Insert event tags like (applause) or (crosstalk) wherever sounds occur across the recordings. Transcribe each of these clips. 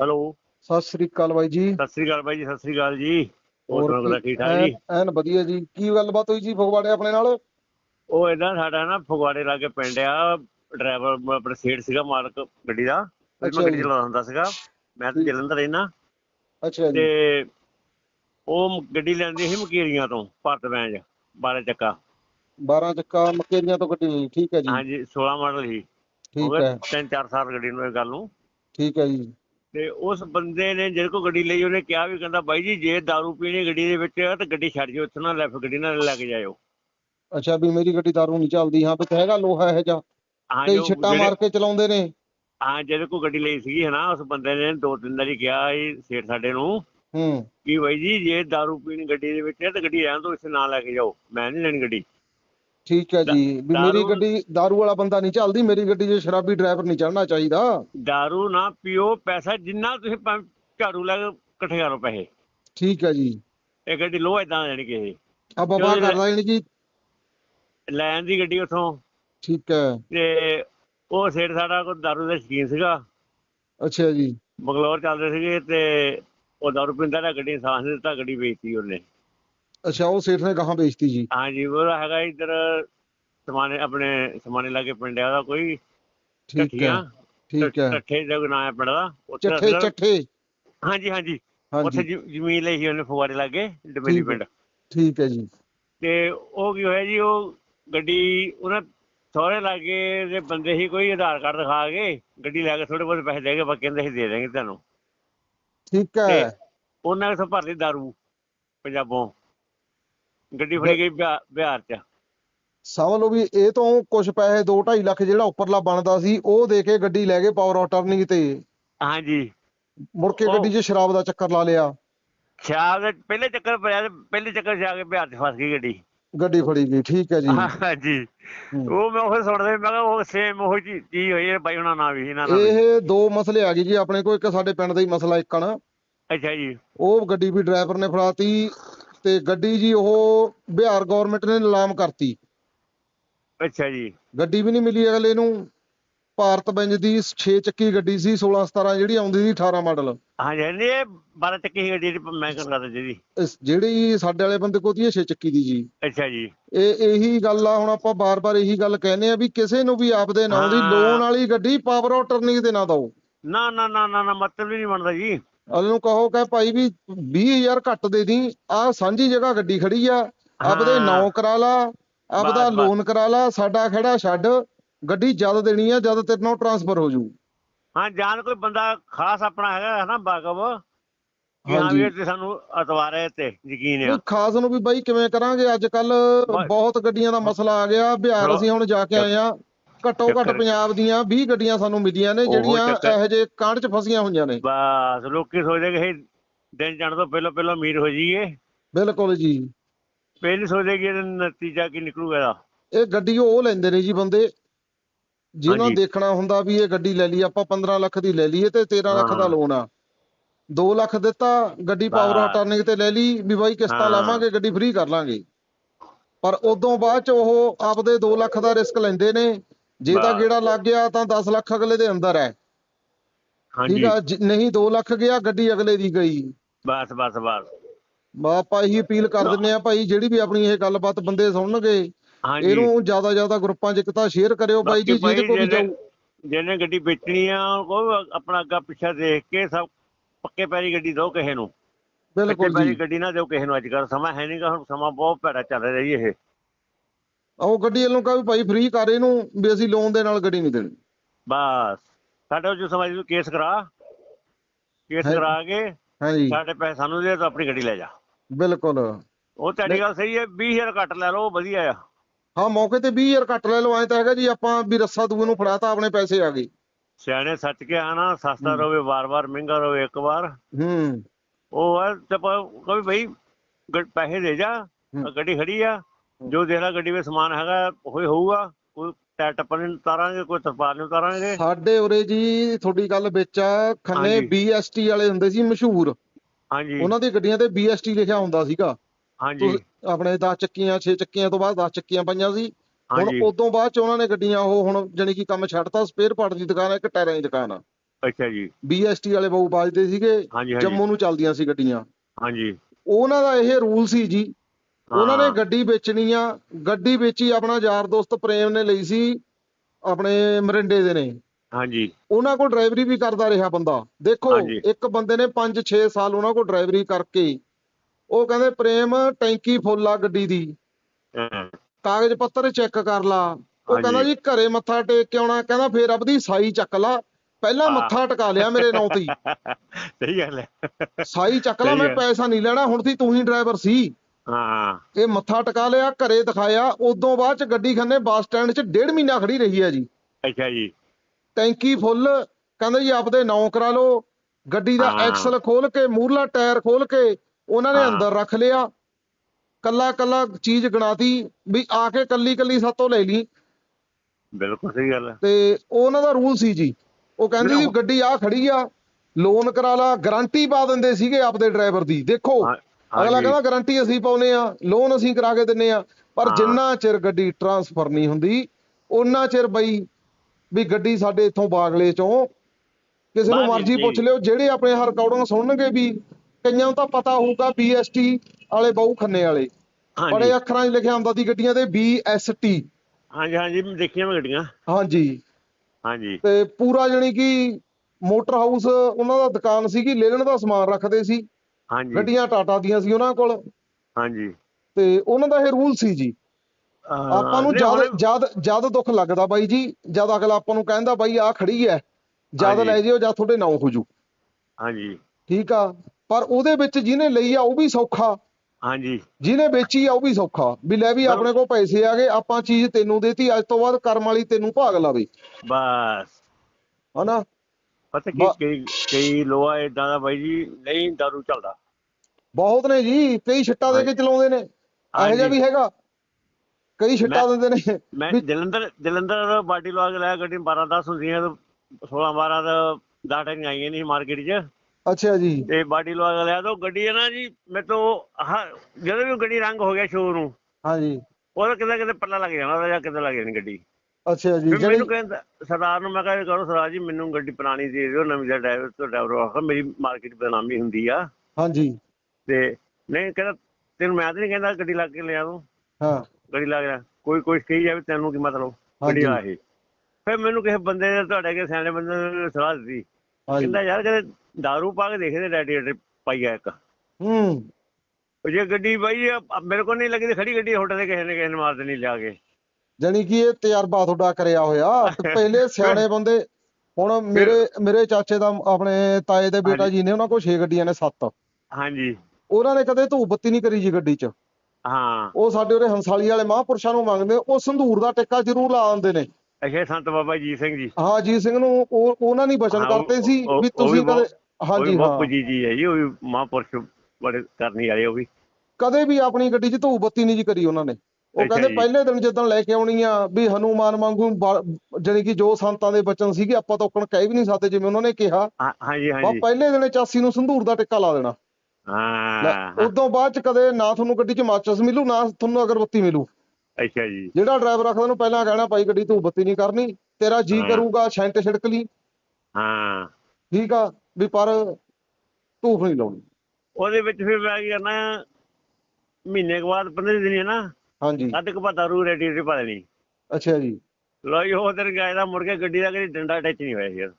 Hello. Sat Sri ਅਕਾਲ ਬਾਈ ਜੀ। ਸਤਿ ਸ੍ਰੀ ਅਕਾਲ ਬਾਈ ਜੀ ਸਤਿ ਸ੍ਰੀ ਅਕਾਲ ਜੀ। ਹੋਰ ਸੁਣਾਓ ਠੀਕ ਠਾਕ ਜੀ? ਐਨ- ਵਧੀਆ ਜੀ। ਕੀ ਗੱਲਬਾਤ ਹੋਈ ਜੀ ਫਗਵਾੜੇ ਆਪਣੇ ਨਾਲ? ਉਹ ਇਦਾਂ ਸਾਡਾ ਨਾ ਫਗਵਾੜੇ ਲਾਗੇ ਪਿੰਡ ਆ। ਡਰਾਈਵਰ ਆਪਣੇ ਸੇਠ ਸੀਗਾ ਮਾਲਕ ਗੱਡੀ ਦਾ। ਮੈਂ ਗੱਡੀ। ਚਲਾਉਂਦਾ ਹੁੰਦਾ ਸੀਗਾ। ਮੈਂ ਤਾਂ। ਜਲੰਧਰ ਰਹਿਣਾ ਅੱਛਾ ਜੀ। ਤੇ ਉਹ ਗੱਡੀ ਲੈਂਦੀ ਸੀ ਮਕੇਰੀਆਂ ਤੋਂ ਭਾਰਤ ਬੈਂਜ 12 ਚੱਕਾ। 12 ਚੱਕਾ ਮਕੇਰੀਆਂ ਤੋਂ ਗੱਡੀ ਲਈ ਠੀਕ ਹੈ ਜੀ। ਹਾਂਜੀ 16 ਮਾਡਲ ਸੀ। ਠੀਕ ਹੈ। ਤਿੰਨ ਚਾਰ ਸਾਲ ਗੱਡੀ ਨੂੰ ਇਹ ਗੱਲ ਨੂੰ। ਠੀਕ ਹੈ ਜੀ। ਤੇ ਉਸ ਬੰਦੇ ਨੇ ਜਿਹੜੇ ਕੋ ਗੱਡੀ ਲਈ ਉਹਨੇ ਕਿਹਾ ਵੀ ਕਹਿੰਦਾ ਬਾਈ ਜੀ ਜੇ ਦਾਰੂ ਪੀਣੀ ਗੱਡੀ ਦੇ ਵਿੱਚ ਤਾਂ ਗੱਡੀ ਛੱਡ ਜਿਓ ਇੱਥੇ ਨਾ ਲੈ ਗੱਡੀ ਨਾਲ ਲੈ ਕੇ ਜਾਇਓ। ਅੱਛਾ ਵੀ ਮੇਰੀ ਗੱਡੀ ਦਾਰੂ ਨਹੀਂ ਚੱਲਦੀ। ਹਾਂ ਵੀ ਹੈਗਾ ਲੋਹਾ ਇਹ ਜਾ ਹਾਂ ਕਈ ਜੋ ਛਿੱਟਾਂ ਜਿਹੜੇ- ਮਾਰ ਕੇ ਚਲਾਉਂਦੇ ਨੇ। ਹਾਂ ਜਿਹਦੇ ਕੋ ਗੱਡੀ ਲਈ ਸੀਗੀ ਹਨਾ ਉਸ ਬੰਦੇ ਨੇ ਦੋ ਤਿੰਨ ਵਾਰੀ ਕਿਹਾ ਸੀ ਸੇਠ ਸਾਡੇ ਨੂੰ ਹੂੰ। ਕਿ ਬਾਈ ਜੀ ਜੇ ਦਾਰੂ ਪੀਣੀ ਗੱਡੀ ਦੇ ਵਿੱਚ ਤਾਂ ਗੱਡੀ ਰਹਿਣ ਤੋਂ ਇਸੇ ਨਾਲ ਲੈ ਕੇ ਜਾਓ। ਮੈਂ ਨਹੀਂ ਲੈਣੀ ਗੱਡੀ। ਠੀਕ ਹੈ ਜੀ ਵੀ ਮੇਰੀ ਦਾਰੂ- ਗੱਡੀ ਦਾਰੂ ਵਾਲਾ ਬੰਦਾ ਨਹੀਂ ਚੱਲਦੀ ਮੇਰੀ ਗੱਡੀ 'ਚ ਸ਼ਰਾਬੀ ਡਰਾਈਵਰ ਨਹੀਂ ਚੜਨਾ ਚਾਹੀਦਾ। ਦਾਰੂ ਨਾ ਪੀਓ ਪੈਸਾ ਜਿੰਨਾ ਤੁਸੀਂ ਭਾਵੇਂ ਝਾੜੂ ਲੈ ਕੇ ਇਕੱਠੇ ਕਰੋ ਪੈਸੇ। ਠੀਕ ਹੈ ਜੀ। ਇਹ ਗੱਡੀ ਲੋ ਇਦਾਂ ਜਾਣੀ ਕਿ ਇਹ। ਆ ਬਾਬਾ ਚਲੋ ਜੀ। ਕਰਦਾ ਜੀ ਜੀ ਲੈਣ ਦੀ ਗੱਡੀ ਉਥੋਂ। ਠੀਕ ਹੈ। ਤੇ ਉਹ ਸੇਠ ਸਾਡਾ ਕੋਈ ਦਾਰੂ ਦਾ ਸ਼ਕੀਨ ਸੀਗਾ। ਅੱਛਾ ਜੀ। ਬੰਗਲੌਰ ਚੱਲਦੇ ਸੀਗੇ ਤੇ ਉਹ ਦਾਰੂ ਪੀਂਦਾ ਰਿਹਾ ਗੱਡੀ ਸਾਹ ਦਿੱਤਾ ਗੱਡੀ ਵੇਚਤੀ ਉਹਨੇ। ਅੱਛਾ ਉਹ ਸੇਠ ਨੇ ਗਾਹਾਂ ਵੇਚਤੀ ਜੀ। ਹਾਂਜੀ ਉਹਦਾ ਹੈਗਾ ਇੱਧਰ ਸਮਾਨੇ ਆਪਣੇ ਸਮਾਨੇ ਲਾਗੇ ਪਿੰਡ ਆ ਉਹਦਾ ਕੋਈ। ਠੀਕ ਹੈ ਠੀਕ ਹੈ। ਠੱਠੇ ਦਾ ਨਾਂ ਹੈ ਪਿੰਡ ਦਾ। ਉੱਥੇ ਚੱਠੇ ਅਸਲ- ਚੱਠੇ ਹਾਂਜੀ ਹਾਂਜੀ। ਉੱਥੇ ਜ- ਜ਼ਮੀਨ ਲਈ ਸੀ ਉਹਨੇ ਫੁਆਰੇ ਲਾਗੇ ਹੈ। ਪਿੰਡ। ਠੀਕ ਹੈ ਜੀ। ਤੇ ਉਹ ਕੀ ਹੋਇਆ ਜੀ ਉਹ ਗੱਡੀ ਉਹਨਾਂ ਸਹੁਰੇ ਲਾਗੇ ਦੇ ਬੰਦੇ ਸੀ ਕੋਈ ਆਧਾਰ ਕਾਰਡ ਦਿਖਾ ਕੇ ਗੱਡੀ ਲੈ ਕੇ ਥੋੜੇ ਬਹੁਤ ਪੈਸੇ ਦੇ ਕੇ ਬਾਕੀ ਕਹਿੰਦੇ ਅਸੀਂ ਦੇ ਦੇਵਾਂਗੇ ਤੁਹਾਨੂੰ। ਠੀਕ ਹੈ। ਉਹਨਾਂ ਨੇ ਭਰ ਲਈ ਦਾਰੂ ਪੰਜਾਬੋਂ। ਗੱਡੀ ਫੜੀ ਗਈ ਬਿਹਾ- ਬਿਹਾਰ ਚ। ਸਮਝ ਲਓ ਵੀ ਇਹ ਤੋਂ ਕੁਝ ਪੈਸੇ 2.5 ਲੱਖ ਜਿਹੜਾ ਉੱਪਰਲਾ ਬਣਦਾ ਸੀ ਉਹ ਦੇ ਕੇ ਗੱਡੀ ਲੈ ਗਏ ਪਾਵਰ ਅਟਰਨਿੰਗ ਤੇ। ਹਾਂਜੀ। ਮੁੜ ਕੇ ਗੱਡੀ 'ਚ ਸ਼ਰਾਬ ਦਾ ਚੱਕਰ ਲਾ ਲਿਆ। ਸ਼ਾਹ ਦੇ ਪਹਿਲੇ ਚੱਕਰ ਪਿਆ ਤੇ ਪਹਿਲੇ ਚੱਕਰ 'ਚ ਆ ਕੇ ਬਿਹਾਰ ਚ ਫਸ ਗਈ ਗੱਡੀ। ਗੱਡੀ ਫੜੀ ਗਈ ਠੀਕ ਹੈ ਜੀ। ਹਾਂਜੀ। ਹੂੰ। ਉਹ ਮੈਂ ਉਹ ਸੁਣਦੇ ਮੈਂ ਕਿਹਾ ਉਹ ਸੇਮ ਉਹ ਚੀਜ਼ ਚੀਜ਼ ਹੋਈ ਹੈ ਬਾਈ ਹੁਣਾਂ ਨਾਲ ਵੀ ਇਹਨਾਂ ਨਾਲ ਵੀ। ਇਹ ਦੋ ਮਸਲੇ ਆ ਗਏ ਜੀ ਆਪਣੇ ਕੋਲ ਇੱਕ ਸਾਡੇ ਪਿੰਡ ਦਾ ਹੀ ਮਸਲਾ ਇੱਕਣ ਅੱਛਾ ਜੀ। ਉਹ ਗੱਡੀ ਵੀ ਡਰਾਈਵਰ ਨੇ ਫੜਾਤੀ ਤੇ ਗੱਡੀ ਜੀ ਉਹ ਬਿਹਾਰ ਗਵਰਨਮੈਂਟ ਨੇ ਨਿਲਾਮ ਕਰਤੀ। ਅੱਛਾ ਜੀ। ਗੱਡੀ ਵੀ ਨਹੀਂ ਮਿਲੀ ਅਗਲੇ ਨੂੰ। ਭਾਰਤ ਬੈਂਜ ਦੀ 6 ਚੱਕੀ ਗੱਡੀ ਸੀ 16 17 ਜਿਹੜੀ ਆਉਂਦੀ ਸੀ 18 ਮਾਡਲ। ਹਾਂਜੀ ਹਾਂਜੀ ਇਹ 12 ਚੱਕੀ ਗੱਡੀ ਮੈਂ ਕਰਦਾ ਜੀ। ਜਿਹੜੀ ਸਾਡੇ ਵਾਲੇ ਬੰਦੇ ਕੋਲ ਦੀ 6 ਚੱਕੀ ਦੀ ਜੀ। ਅੱਛਾ ਜੀ। ਇਹ ਇਹੀ ਗੱਲ ਆ ਹੁਣ ਆਪਾਂ ਬਾਰ-ਬਾਰ ਇਹੀ ਗੱਲ ਕਹਿੰਦੇ ਆ ਵੀ ਕਿਸੇ ਨੂੰ ਵੀ ਆਪਦੇ ਨਾਂ ਦੀ ਹਾਂ। ਲੋਨ ਵਾਲੀ ਗੱਡੀ ਪਾਵਰ ਅਟਰਨਿੰਗ ਦੇ ਨਾਂ ਦਿਓ। ਨਾ ਨਾ ਨਾ ਨਾ ਨਾ ਮਤਲਬ ਹੀ ਨਹੀਂ ਬਣਦਾ ਜੀ। ਅਗਲੇ ਨੂੰ ਕਹੋ ਕਿ ਭਾਈ ਵੀ 20000 ਘੱਟ ਦੇ ਦੀ ਆ ਸਾਂਝੀ ਜਗ੍ਹਾ ਗੱਡੀ ਖੜੀ ਆ ਆਪਦੇ। ਨਾਂ ਕਰਾ ਲਾ ਆਪਦਾ। ਲੋਨ ਕਰਾ ਲਾ ਸਾਡਾ ਖੜਾ ਛੱਡ ਗੱਡੀ ਜਦ ਦੇਣੀ ਆ ਜਦ ਤੇਰੇ ਨਾਲ ਟਰਾਂਸਫਰ ਹੋ ਜੂ ਹਾਂ ਜਾਨ ਕੋਈ ਬੰਦਾ ਖਾਸ ਆਪਣਾ ਹੈਗਾ ਹੈ ਨਾ ਬਾਗਵ ਹਾਂ। ਵੀ ਤੇ ਸਾਨੂੰ ਅਤਵਾਰੇ ਤੇ ਯਕੀਨ ਆ ਖਾਸ ਨੂੰ ਵੀ ਬਾਈ ਕਿਵੇਂ ਕਰਾਂਗੇ ਅੱਜ ਕੱਲ। ਬਹੁਤ ਗੱਡੀਆਂ ਦਾ ਮਸਲਾ ਆ ਗਿਆ ਬਿਹਾਰ। ਅਸੀਂ ਹੁਣ ਜਾ ਕੇ ਆਏ ਆ ਘੱਟੋ ਘੱਟ ਚੱਕਰ- ਪੰਜਾਬ ਦੀਆਂ 20 ਗੱਡੀਆਂ ਸਾਨੂੰ ਮਿਲੀਆਂ ਨੇ ਉਹ ਜਿਹੜੀਆਂ ਚੱਕਰ- ਇਹੋ ਜਿਹੇ ਕਾਂਡ 'ਚ ਫਸੀਆਂ ਹੋਈਆਂ ਨੇ। ਬਸ ਲੋਕੀ ਸੋਚਦੇ ਕਿ ਇਹ ਦਿਨ ਜਾਣ ਤੋਂ ਪਹਿਲਾਂ ਪਹਿਲਾਂ ਅਮੀਰ ਹੋ ਜਾਈਏ। ਬਿਲਕੁਲ ਜੀ। ਪਹਿਲੀ ਸੋਚਦੇ ਕਿ ਇਹਦਾ ਨਤੀਜਾ ਕੀ ਨਿਕਲੂਗਾ ਇਹਦਾ? ਇਹ ਗੱਡੀ ਉਹ ਲੈਂਦੇ ਨੇ ਜੀ ਬੰਦੇ। ਜਿਹਨਾਂ ਹਾਂਜੀ। ਦੇਖਣਾ ਹੁੰਦਾ ਵੀ ਇਹ ਗੱਡੀ ਲੈ ਲਈ ਆਪਾਂ 15 ਲੱਖ ਦੀ ਲੈ ਲਈਏ ਤੇ 13 ਲੱਖ ਦਾ ਹਾਂ। ਲੋਨ ਆ। 2 ਲੱਖ ਦਿੱਤਾ ਗੱਡੀ ਪਾਵਰ ਬਸ। ਅਟਰਨਿੰਗ ਤੇ ਲੈ ਲਈ ਵੀ ਬਾਈ ਕਿਸ਼ਤਾਂ ਹਾਂ। ਲਾਵਾਂਗੇ ਗੱਡੀ ਫ੍ਰੀ ਕਰ ਲਾਂਗੇ। ਪਰ ਉਦੋਂ ਬਾਅਦ ਚ ਉਹ ਆਪਦੇ 2 ਲੱਖ ਦਾ ਰਿਸਕ ਲੈਂਦੇ ਨੇ। ਜੇ ਤਾਂ। ਗੇੜਾ ਲੱਗ ਗਿਆ ਤਾਂ 10 ਲੱਖ ਅਗਲੇ ਦੇ ਅੰਦਰ ਹੈ। ਹਾਂਜੀ। ਠੀਕ ਆ ਨਹੀਂ 2 ਲੱਖ ਗਿਆ ਗੱਡੀ ਅਗਲੇ ਦੀ ਗਈ। ਬਸ ਬਸ ਬਸ। ਬਾ ਆਪਾਂ ਇਹੀ ਅਪੀਲ ਕਰ ਦਿੰਦੇ ਆ ਭਾਈ ਜਿਹੜੀ ਵੀ ਆਪਣੀ ਇਹ ਗੱਲਬਾਤ ਬੰਦੇ ਸੁਣਨਗੇ ਇਹਨੂੰ ਜ਼ਿਆਦਾ ਜ਼ਿਆਦਾ ਗਰੁੱਪਾਂ 'ਚ ਇੱਕ ਤਾਂ ਸ਼ੇਅਰ ਕਰਿਓ ਬਾਈ ਜੀ ਜਿਹਦੇ ਕੋਲ ਵੀ ਜਿਹਨੇ- ਜਾਊ। ਜਿਹਨੇ ਗੱਡੀ ਵੇਚਣੀ ਆ ਉਹ ਆਪਣਾ ਅੱਗਾ ਪਿੱਛਾ ਦੇਖ ਕੇ ਸਭ ਪੱਕੇ ਪੈਰੀ ਗੱਡੀ ਦਿਓ ਕਿਸੇ ਨੂੰ। ਬਿਲਕੁਲ ਜੀ। ਗੱਡੀ ਨਾ ਦਿਓ ਕਿਸੇ ਨੂੰ ਅੱਜ ਕੱਲ ਸਮਾਂ ਹੈ ਨਹੀਂਗਾ ਹੁਣ ਸਮਾਂ ਬਹੁਤ ਭੈੜਾ ਚੱਲ ਰਿਹਾ ਜੀ ਇਹ। ਉਹ ਗੱਡੀ ਵੱਲੋਂ ਕਹਾਂ ਭਾਈ ਫ੍ਰੀ ਕਰ ਇਹਨੂੰ ਵੀ ਅਸੀਂ ਲੋਨ ਦੇ ਨਾਲ ਗੱਡੀ ਨਹੀਂ ਦੇਣੀ। ਬਸ। ਸਾਡੇ ਜੋ ਸਮਾਜ ਨੂੰ ਕੇਸ ਕਰਾ। ਕੇਸ ਕਰਾ ਕੇ ਹਾਂਜੀ। ਸਾਡੇ ਪੈਸੇ ਸਾਨੂੰ ਦੇ ਤਾਂ ਆਪਣੀ ਗੱਡੀ ਲੈ ਜਾ। ਬਿਲਕੁਲ। ਉਹ ਤੁਹਾਡੀ ਗੱਲ ਸਹੀ ਹੈ 20000 ਘੱਟ ਲੈ ਲਓ ਉਹ ਵਧੀਆ ਆ। ਹਾਂ ਮੌਕੇ ਤੇ 20000 ਕੱਟ ਲੈ ਲਓ ਐਂ ਤਾਂ ਹੈਗਾ ਜੀ ਆਪਾਂ ਵੀ ਰੱਸਾ ਦੂਏ ਨੂੰ ਫੜਾਤਾ ਆਪਣੇ ਪੈਸੇ ਆ ਗਏ। ਸਿਆਣੇ ਸੱਚ ਕੇ ਆਣਾ ਸਸਤਾ। ਰਵੇ ਵਾਰ-ਵਾਰ ਮਹਿੰਗਾ ਰਵੇ ਇੱਕ ਵਾਰ। ਹੂੰ। ਉਹ ਹੈ ਤੇ ਕੋਈ ਭਾਈ ਪੈਸੇ ਦੇ ਜਾ। ਗੱਡੀ ਖੜੀ ਆ ਜੋ ਦੇਣਾ ਗੱਡੀ ਵਿੱਚ ਸਮਾਨ ਹੈਗਾ ਹੋਈ ਹੋਊਗਾ। ਕੋਈ ਟੈ ਟੱਪਰ ਨਹੀਂ ਉਤਾਰਾਂਗੇ ਕੋਈ ਤਰਪਾਲ ਨਹੀਂ ਉਤਾਰਾਂਗੇ। ਸਾਡੇ ਉਰੇ ਜੀ ਤੁਹਾਡੀ ਗੱਲ ਵਿੱਚ ਆ ਖੰਨੇ ਹਾਂਜੀ। BST ਵਾਲੇ ਹੁੰਦੇ ਸੀ ਮਸ਼ਹੂਰ। ਹਾਂਜੀ। ਉਹਨਾਂ ਦੀ ਗੱਡੀਆਂ ਤੇ BST ਲਿਖਿਆ ਹੁੰਦਾ ਸੀਗਾ। ਹਾਂਜੀ। ਤੁਸੀਂ ਆਪਣੇ 10 ਚੱਕੀਆਂ 6 ਚੱਕੀਆਂ ਤੋਂ ਬਾਅਦ 10 ਚੱਕੀਆਂ ਪਈਆਂ ਸੀ। ਹੁਣ ਹਾਂਜੀ। ਉਦੋਂ ਬਾਅਦ ਚ ਉਹਨਾਂ ਨੇ ਗੱਡੀਆਂ ਉਹ ਹੁਣ ਜਾਣੀ ਕਿ ਕੰਮ ਛੱਡਤਾ ਸਪੇਅਰ ਪਾਰਟ ਦੀ ਦੁਕਾਨ ਹੈ ਇੱਕ ਟਾਇਰਾਂ ਦੀ ਦੁਕਾਨ ਆ। ਅੱਛਾ ਜੀ। BST ਵਾਲੇ ਬਾਊ ਬਾਜਦੇ ਸੀਗੇ ਹਾਂਜੀ ਹਾਂਜੀ। ਜੰਮੂ ਨੂੰ ਚੱਲਦੀਆਂ ਸੀ ਗੱਡੀਆਂ। ਹਾਂਜੀ। ਉਹਨਾਂ ਦਾ ਇਹ ਰੂਲ ਸੀ ਜੀ ਉਹਨਾਂ ਨੇ ਗੱਡੀ ਵੇਚਣੀ ਆ। ਗੱਡੀ ਵੇਚੀ ਆਪਣਾ ਯਾਰ ਦੋਸਤ ਪ੍ਰੇਮ ਨੇ ਲਈ ਸੀ ਆਪਣੇ ਮਰਿੰਡੇ ਦੇ ਨੇ। ਹਾਂਜੀ। ਉਹਨਾਂ ਕੋਲ ਡਰਾਈਵਰੀ ਵੀ ਕਰਦਾ ਰਿਹਾ ਬੰਦਾ। ਦੇਖੋ। ਇੱਕ ਬੰਦੇ ਨੇ 5-6 ਸਾਲ ਉਹਨਾਂ ਕੋਲ ਡਰਾਈਵਰੀ ਕਰਕੇ ਉਹ ਕਹਿੰਦੇ ਪ੍ਰੇਮ ਟੈਂਕੀ ਫੁੱਲ ਆ ਗੱਡੀ ਦੀ। ਕਾਗਜ਼ ਪੱਤਰ ਚੈੱਕ ਕਰ ਲਾ। ਉਹ ਕਹਿੰਦਾ। ਜੀ ਘਰੇ ਮੱਥਾ ਟੇਕ ਕੇ ਆਉਣਾ। ਕਹਿੰਦਾ ਫੇਰ ਆਪਦੀ ਸਾਈ ਚੱਕ ਲਾ। ਪਹਿਲਾਂ। ਮੱਥਾ ਟਿਕਾ ਲਿਆ ਮੇਰੇ ਨਾਂ ਤੇ। ਸਹੀ ਗੱਲ ਹੈ। ਸਾਈ ਚੱਕ ਲਾ ਮੈਂ। ਪੈਸਾ ਨਹੀਂ ਲੈਣਾ। ਹੁਣ ਸੀ ਤੂੰ ਹੀ ਡਰਾਈਵਰ ਸੀ। ਹਾਂ। ਇਹ ਮੱਥਾ ਟਿਕਾ ਲਿਆ ਘਰੇ ਦਿਖਾਇਆ। ਉਦੋਂ ਬਾਅਦ ਚ ਗੱਡੀ ਖੰਨੇ ਬੱਸ ਸਟੈਂਡ 'ਚ ਡੇਢ ਮਹੀਨਾ ਖੜੀ ਰਹੀ ਹੈ ਜੀ। ਅੱਛਾ ਜੀ। ਟੈਂਕੀ ਫੁੱਲ ਕਹਿੰਦੇ ਜੀ ਆਪਦੇ ਨਾਂ ਕਰਾ ਲਓ। ਗੱਡੀ ਦਾ। ਐਕਸਲ ਖੋਲ ਕੇ ਮੂਰਲਾ ਟਾਇਰ ਖੋਲ ਕੇ ਉਹਨਾਂ ਨੇ। ਅੰਦਰ ਰੱਖ ਲਿਆ। ਕੱਲਾ ਕੱਲਾ ਚੀਜ਼ ਗਣਾਤੀ ਵੀ ਆ ਕੇ ਕੱਲੀ ਕੱਲੀ ਸਾਤੋਂ ਲੈ ਲਈ। ਬਿਲਕੁਲ ਸਹੀ ਗੱਲ ਹੈ। ਤੇ ਉਹਨਾਂ ਦਾ ਰੂਲ ਸੀ ਜੀ। ਉਹ ਕਹਿੰਦੇ ਜੀ ਗੱਡੀ ਆ ਖੜੀ ਆ ਲੋਨ ਕਰਾ ਲਾ ਗਾਰੰਟੀ ਪਾ ਦਿੰਦੇ ਸੀਗੇ ਆਪਦੇ ਡਰਾਈਵਰ ਦੀ। ਦੇਖੋ ਅਗਲਾ। ਕਹਿੰਦਾ ਗਾਰੰਟੀ ਅਸੀਂ ਪਾਉਨੇ ਆ ਲੋਨ ਅਸੀਂ ਕਰਾ ਕੇ ਦਿੰਨੇ ਆ ਪਰ। ਜਿੰਨਾ ਚਿਰ ਗੱਡੀ ਟਰਾਂਸਫਰ ਨਹੀਂ ਹੁੰਦੀ ਉਹਨਾਂ ਚਿਰ ਬਈ ਵੀ ਗੱਡੀ ਸਾਡੇ ਇੱਥੋਂ ਬਾਗਲੇ ਚੋਂ ਕਿਸੇ ਨੂੰ ਮਰਜ਼ੀ ਪੁੱਛ ਲਿਓ ਜਿਹੜੇ ਆਪਣੇ ਹਰ ਰਿਕਾਰਡਿੰਗ ਸੁਣਨਗੇ ਵੀ ਕਈਆਂ ਨੂੰ ਤਾਂ ਪਤਾ ਹੋਊਗਾ BST ਵਾਲੇ ਬਾਊ ਖੰਨੇ ਵਾਲੇ। ਬੜੇ ਅੱਖਰਾਂ 'ਚ ਲਿਖਿਆ ਹੁੰਦਾ ਸੀ ਗੱਡੀਆਂ ਤੇ BST ਹਾਂਜੀ ਹਾਂਜੀ ਮੈਂ ਦੇਖੀਆਂ ਮੈਂ ਗੱਡੀਆਂ। ਹਾਂਜੀ। ਹਾਂਜੀ। ਤੇ ਪੂਰਾ ਜਾਣੀ ਕਿ ਮੋਟਰ ਹਾਊਸ ਉਹਨਾਂ ਦਾ ਦੁਕਾਨ ਸੀਗੀ ਲੇਲਣ ਦਾ ਸਮਾਨ ਰੱਖਦੇ ਸੀ। ਹਾਂਜੀ। ਗੱਡੀਆਂ ਟਾਟਾ ਦੀਆਂ ਸੀ ਉਹਨਾਂ ਕੋਲ। ਹਾਂਜੀ। ਤੇ ਉਹਨਾਂ ਦਾ ਇਹ ਰੂਲ ਸੀ ਜੀ। ਆਪਾਂ ਨੂੰ ਜਦ ਜਦ ਜਦ ਦੁੱਖ ਲੱਗਦਾ ਬਾਈ ਜੀ ਜਦ ਅਗਲਾ ਆਪਾਂ ਨੂੰ ਕਹਿੰਦਾ ਬਾਈ ਆ ਖੜੀ ਐ ਜਦ। ਲੈ ਜਿਓ ਜਦ ਤੁਹਾਡੇ ਨਾਂ ਹੋ ਜੂ। ਹਾਂਜੀ। ਠੀਕ ਆ? ਪਰ ਉਹਦੇ ਵਿੱਚ ਜਿਹਨੇ ਲਈ ਆ ਉਹ ਵੀ ਸੌਖਾ। ਹਾਂਜੀ। ਜਿਹਨੇ ਵੇਚੀ ਆ ਉਹ ਵੀ ਸੌਖਾ। ਵੀ ਲੈ ਵੀ ਆਪਣੇ ਕੋਲ ਪੈਸੇ ਆ ਗਏ ਆਪਾਂ ਚੀਜ਼ ਤੈਨੂੰ ਦੇਤੀ ਅੱਜ ਤੋਂ ਬਾਅਦ ਕਰਮ ਵਾਲੀ ਤੈਨੂੰ ਭਾਗ ਲਾਵੇ। ਬਸ। ਹਨਾ? ਪਤਾ ਕੀ ਬਾ- ਕਈ ਕਈ ਲੋਹਾ ਇਦਾਂ ਦਾ ਬਾਈ ਜੀ ਨਹੀਂ ਦਾਰੂ ਚੱਲਦਾ। ਬਹੁਤ ਨੇ ਜੀ ਕਈ ਛਿੱਟਾ ਦੇ ਕੇ ਚਲਾਉਂਦੇ ਨੇ। ਇਹੋ ਜਿਹਾ ਹਾਂਜੀ। ਵੀ ਹੈਗਾ। ਕਈ ਛਿੱਟਾ ਦਿੰਦੇ ਨੇ। ਮੈਂ ਵੀ- ਜਲੰਧਰ ਜਲੰਧਰ ਬਾਡੀ ਲਵਾ ਕੇ ਗੱਡੀ 12 10 ਹੁੰਦੀਆਂ ਤੇ 16 12 ਦਾ ਦਾਟਾ ਨਹੀਂ ਆਈਆਂ ਨਹੀਂ ਮਾਰਕੀਟ 'ਚ। ਅੱਛਾ ਜੀ। ਤੇ ਬਾਡੀ ਲਵਾ ਕੇ ਲਿਆ ਤਾਂ ਉਹ ਗੱਡੀ ਹੈ ਨਾ ਜੀ ਮੇਰੇ ਤੋਂ ਜਦੋਂ ਵੀ ਉਹ ਗੱਡੀ ਰੰਗ ਹੋ ਗਿਆ ਸ਼ੋਅ ਨੂੰ ਹਾਂਜੀ। ਉਹਦਾ ਕਿਤੇ ਕਿਤੇ ਪੱਲਾ ਲੱਗ ਜਾਣਾ ਉਹਦਾ ਜਾਂ ਕਿਤੇ ਲੱਗ ਜਾਣੀ ਗੱਡੀ। ਅੱਛਾ ਜੀ ਫਿਰ ਜਿਹੜੀ ਮੈਨੂੰ ਕਹਿੰਦਾ ਸਰਦਾਰ ਨੂੰ ਮੈਂ ਕਿਹਾ ਕਰੋ ਸਰਦਾਰ ਜੀ ਮੈਨੂੰ ਗੱਡੀ ਪੁਰਾਣੀ ਦੇ ਦਿਓ ਨਵੀਂ ਦਾ ਡਰਾਈਵਰ ਤੋਂ ਡਰਾਈਵਰ ਆਖਾ ਮੇਰੀ ਮਾਰਕੀਟ ਬਦਨਾਮੀ ਹੁੰਦੀ ਆ। ਹਾਂਜੀ। ਤੇ ਨਹੀਂ ਕਹਿੰਦਾ ਤੈਨੂੰ ਮੈਂ ਤਾਂ ਨਹੀਂ ਕਹਿੰਦਾ ਗੱਡੀ ਲਾ ਕੇ ਲਿਆ ਤੂੰ। ਹਾਂ। ਗੱਡੀ ਲਾ ਕੇ। ਕੋਈ ਕੋਈ ਕਹੀ ਜਾਵੇ ਤੈਨੂੰ ਕੀ ਮਤਲਬ ਗੱਡੀ। ਆ ਇਹ। ਫਿਰ ਮੈਨੂੰ ਕਿਸੇ ਬੰਦੇ ਨੇ ਤੁਹਾਡੇ ਕੇ ਸਿਆਣੇ ਬੰਦੇ ਨੇ ਸਲਾਹ ਦਿੱਤੀ। ਕਹਿੰਦਾ ਯਾਰ ਕਦੇ ਦਾਰੂ ਪਾ ਕੇ ਦੇਖਦੇ ਰੈਡੀਏਟਰ ਪਾਈਆ ਇੱਕ। ਹੂੰ। ਉਹ ਜੇ ਗੱਡੀ ਬਾਈ ਮੇਰੇ ਕੋਲ ਨਹੀਂ ਲੱਗੀ ਤੇ ਖੜੀ ਗੱਡੀ ਹੋਟਲ ਤੇ ਕਿਸੇ ਨੇ ਕਿਸੇ ਨੇ ਮਾਰ ਦੇਣੀ ਲਿਆ ਕੇ। ਜਾਣੀ ਕਿ ਇਹ ਤਜਰਬਾ ਤੁਹਾਡਾ ਕਰਿਆ ਹੋਇਆ। (laughs) ਪਹਿਲੇ ਸਿਆਣੇ ਬੰਦੇ ਹੁਣ ਮੇਰੇ ਮੇਰੇ ਚਾਚੇ ਦਾ ਆਪਣੇ ਤਾਏ ਦੇ ਬੇਟਾ। ਜੀ ਨੇ ਉਹਨਾਂ ਕੋਲ 6 ਗੱਡੀਆਂ ਨੇ 7 ਹਾਂਜੀ। ਉਹਨਾਂ ਨੇ ਕਦੇ ਧੂਪ ਬੱਤੀ ਨਹੀਂ ਕਰੀ ਜੀ ਗੱਡੀ 'ਚ। ਹਾਂ। ਉਹ ਸਾਡੇ ਉਰੇ ਹੰਸਾਲੀ ਵਾਲੇ ਮਹਾਂਪੁਰਸ਼ਾਂ ਨੂੰ ਮੰਗਦੇ ਉਹ ਸੰਧੂਰ ਦਾ ਟਿੱਕਾ ਜ਼ਰੂਰ ਲਾ ਆਉਂਦੇ ਨੇ। ਅਸ਼ੇ ਸੰਤ ਬਾਬਾ ਜੀ ਸਿੰਘ ਜੀ। ਹਾਂ ਜੀ ਸਿੰਘ ਨੂੰ ਉਹ ਉਹਨਾਂ ਨੇ ਬਚਨ ਕਰਤੇ ਸੀ ਵੀ ਤੁਸੀਂ ਕਦੇ ਹਾਂਜੀ ਹਾਂ। ਬਾਪੂ ਜੀ ਜੀ ਹੈ ਜੀ ਉਹ ਵੀ ਮਹਾਂਪੁਰਸ਼ ਬੜੇ ਕਰਨੀ ਵਾਲੇ ਉਹ ਵੀ। ਕਦੇ ਵੀ ਆਪਣੀ ਗੱਡੀ 'ਚ ਧੂਪ ਬੱਤੀ ਨਹੀਂ ਜੀ ਕਰੀ ਉਹਨਾਂ ਨੇ। ਉਹ ਕਹਿੰਦੇ। ਪਹਿਲੇ ਦਿਨ ਜਦੋਂ ਲੈ ਕੇ ਆਉਣੀ ਆ ਵੀ ਹਨੂਮਾਨ ਵਾਂਗੂ ਜਾਣੀ ਕਿ ਜੋ ਸੰਤਾਂ ਦੇ ਬਚਨ ਸੀਗੇ ਆਪਾਂ ਤਾਂ ਉਕਣ ਕਹਿ ਵੀ ਨਹੀਂ ਸਕਦੇ ਜਿਵੇਂ ਉਹਨਾਂ ਨੇ ਕਿਹਾ। ਹਾਂਜੀ ਹਾਂਜੀ। ਪਹਿਲੇ ਦਿਨੇ ਚਾਸੀ ਨੂੰ ਸੰਧੂਰ ਦਾ ਟਿੱਕਾ ਲਾ ਦੇਣਾ। ਹਾਂ। ਉਦੋਂ ਬਾਅਦ ਚ ਕਦੇ ਨਾ ਤੁਹਾਨੂੰ ਗੱਡੀ 'ਚ ਮਾਚਸ ਮਿਲੂ ਨਾ ਤੁਹਾਨੂੰ ਅਗਰਬੱਤੀ ਮਿਲੂ। ਅੱਛਾ ਜੀ। ਜਿਹੜਾ ਡਰਾਈਵਰ ਰੱਖਦਾ ਉਹਨੂੰ ਪਹਿਲਾਂ ਕਹਿਣਾ ਭਾਈ ਗੱਡੀ ਧੂਪ ਬੱਤੀ ਨਹੀਂ ਕਰਨੀ ਤੇਰਾ ਜੀ। ਕਰੂਗਾ ਛੈਂਟ ਛਿੜਕ ਲਈ। ਹਾਂ। ਠੀਕ ਆ ਵੀ ਪਰ ਧੂਪ ਨਹੀਂ ਲਾਉਣੀ। ਉਹਦੇ ਵਿੱਚ ਫਿਰ ਮੈਂ ਕੀ ਕਰਨਾ ਮਹੀਨੇ ਕੁ ਬਾਅਦ 15 ਦਿਨ ਹੈ ਨਾ। ਹਾਂਜੀ। ਅੱਧ ਕੁ ਪਤਾ ਰੂ ਰੈਡੀ ਪਾ ਦੇਣੀ। ਅੱਛਾ ਜੀ। ਲੋ ਜੀ ਉਹ ਦਿਨ ਗਏ ਦਾ ਮੁੜ ਕੇ ਗੱਡੀ ਦਾ ਕਦੀ ਡੰਡਾ ਟੱਚ ਨਹੀਂ ਹੋਇਆ ਸੀ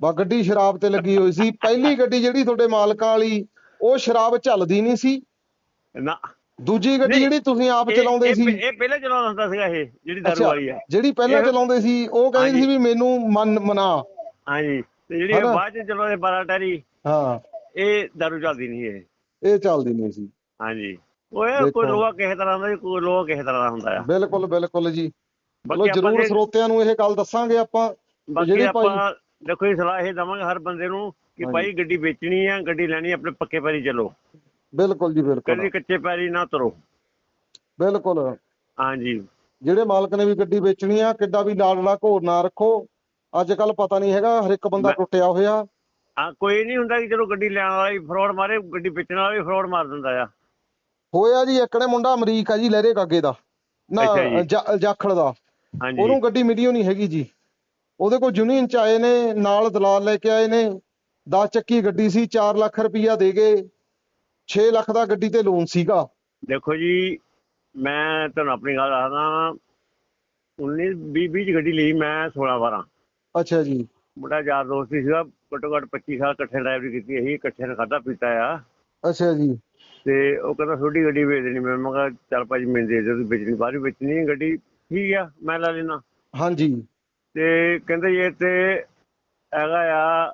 ਬਾ ਗੱਡੀ ਸ਼ਰਾਬ ਤੇ ਲੱਗੀ ਹੋਈ ਸੀ। ਪਹਿਲੀ ਗੱਡੀ ਜਿਹੜੀ ਤੁਹਾਡੇ ਮਾਲਕਾਂ ਵਾਲੀ ਉਹ ਸ਼ਰਾਬ ਚੱਲਦੀ ਨਹੀਂ ਸੀ। ਨਾ। ਦੂਜੀ ਗੱਡੀ ਨਹੀਂ, ਜਿਹੜੀ ਤੁਸੀਂ ਆਪ ਚਲਾਉਂਦੇ ਸੀ। ਇਹ ਪਹਿਲੇ ਚਲਾਉਂਦਾ ਹੁੰਦਾ ਸੀਗਾ ਇਹ ਜਿਹੜੀ ਦਾਰੂ ਵਾਲੀ ਆ। ਜਿਹੜੀ ਪਹਿਲਾਂ ਚਲਾਉਂਦੇ ਸੀ ਉਹ ਕਹਿੰਦੀ ਸੀ। ਵੀ ਮੈਨੂੰ ਮਨ ਮਨਾ। ਹਾਂਜੀ ਤੇ ਜਿਹੜੀ ਬਾਅਦ ਚ ਚਲਾਉਂਦੇ 12 ਟੈਰੀ ਹਾਂ। ਇਹ ਦਾਰੂ ਚੱਲਦੀ ਨਹੀਂ ਇਹ। ਇਹ ਚੱਲਦੀ ਨਹੀਂ ਸੀ। ਹਾਂਜੀ। ਦੇਖੋ। ਕੋਈ ਲੋਹਾ ਕਿਸੇ ਤਰ੍ਹਾਂ ਦਾ ਕੋਈ ਲੋਹਾ ਕਿਸੇ ਤਰ੍ਹਾਂ ਦਾ ਹੁੰਦਾ ਆ। ਬਿਲਕੁਲ ਬਿਲਕੁਲ ਜੀ। ਚਲੋ ਜਰੂਰ ਸਰੋਤਿਆਂ ਨੂੰ ਇਹ ਗੱਲ ਦੱਸਾਂਗੇ ਆਪਾਂ ਜਿਹੜੀ ਭਾਈ- ਦੇਖੋ ਇਹ ਸਲਾਹ ਇਹ ਦਵਾਂਗੇ ਹਰ ਬੰਦੇ ਨੂੰ ਕਿ। ਭਾਈ ਗੱਡੀ ਵੇਚਣੀ ਆ ਗੱਡੀ ਲੈਣੀ ਆਪਣੇ ਪੱਕੇ ਪੈਰੀ ਚੱਲੋ। ਬਿਲਕੁਲ ਜੀ ਬਿਲਕੁਲ। ਕਦੀ ਕੱਚੇ ਪੈਰੀ ਨਾ ਤੁਰੋ। ਬਿਲਕੁਲ। ਹਾਂਜੀ। ਜਿਹੜੇ ਮਾਲਕ ਨੇ ਵੀ ਗੱਡੀ ਵੇਚਣੀ ਆ ਕਿੱਡਾ ਵੀ ਲਾਡਲਾ ਘੋਰ ਨਾ ਰੱਖੋ। ਅੱਜ ਕੱਲ ਪਤਾ ਨਹੀਂ ਹੈਗਾ ਹਰ ਇੱਕ ਬੰਦਾ ਟੁੱਟਿਆ ਹੋਇਆ। ਆ ਕੋਈ ਨਹੀਂ ਹੁੰਦਾ ਕਿ ਚਲੋ ਗੱਡੀ ਲੈਣ ਵਾਲਾ ਹੀ ਫਰਾਡ ਮਾਰੇ ਗੱਡੀ ਵੇਚਣ ਵਾਲਾ ਵੀ ਫਰਾਡ ਮਾਰ ਦਿੰਦਾ ਆ। ਹੋਇਆ ਜੀ ਇੱਕੜੇ ਮੁੰਡਾ ਅਮਰੀਕ ਆ ਜੀ ਲਹਿਰੇ ਕਾਗੇ ਦਾ। ਨਾ ਜੀ। ਜਾਖਲ ਦਾ। ਹਾਂਜੀ। ਉਹਨੂੰ ਗੱਡੀ ਮਿਲੀ ਨਹੀਂ ਹੈਗੀ ਜੀ। ਉਹਦੇ ਕੋਲ ਯੂਨੀਅਨ ਚ ਆਏ ਨੇ ਨਾਲ ਦਲਾਲ ਲੈ ਕੇ ਆਏ ਨੇ। 10 ਚੱਕੀ ਗੱਡੀ ਸੀ 4 ਲੱਖ ਰੁਪਈਆ ਦੇ ਗਏ। 6 ਲੱਖ ਦਾ ਗੱਡੀ ਤੇ ਲੋਨ ਸੀਗਾ। ਦੇਖੋ ਜੀ ਮੈਂ ਤੁਹਾਨੂੰ ਆਪਣੀ ਗੱਲ ਦੱਸਦਾ 19 20 20 ਚ ਗੱਡੀ ਲਈ ਮੈਂ 16 12 ਅੱਛਾ ਜੀ। ਮੁੰਡਾ ਯਾਰ ਦੋਸਤ ਹੀ ਸੀਗਾ। ਘੱਟੋ ਘੱਟ 25 ਸਾਲ ਇਕੱਠੇ ਡਰਾਈਵਰੀ ਕੀਤੀ ਅਸੀਂ ਇਕੱਠੇ ਨੇ ਖਾਦਾ ਪੀਤਾ ਆ। ਅੱਛਾ ਜੀ। ਤੇ ਉਹ ਕਹਿੰਦਾ ਛੋਟੀ ਗੱਡੀ ਵੇਚ ਦੇਣੀ। ਮੈਂ ਮੈਂ ਕਿਹਾ ਚੱਲ ਭਾਜੀ ਮੈਨੂੰ ਦੇ ਦਿਓ ਤੁਸੀਂ ਵੇਚਣੀ। ਬਾਹਰ ਵੀ ਵੇਚਣੀ ਹੈ ਗੱਡੀ। ਠੀਕ ਆ ਮੈਂ ਲੈ ਲੈਣਾ ਹਾਂਜੀ। ਤੇ ਕਹਿੰਦੇ ਇਹ ਤੇ ਹੈਗਾ ਆ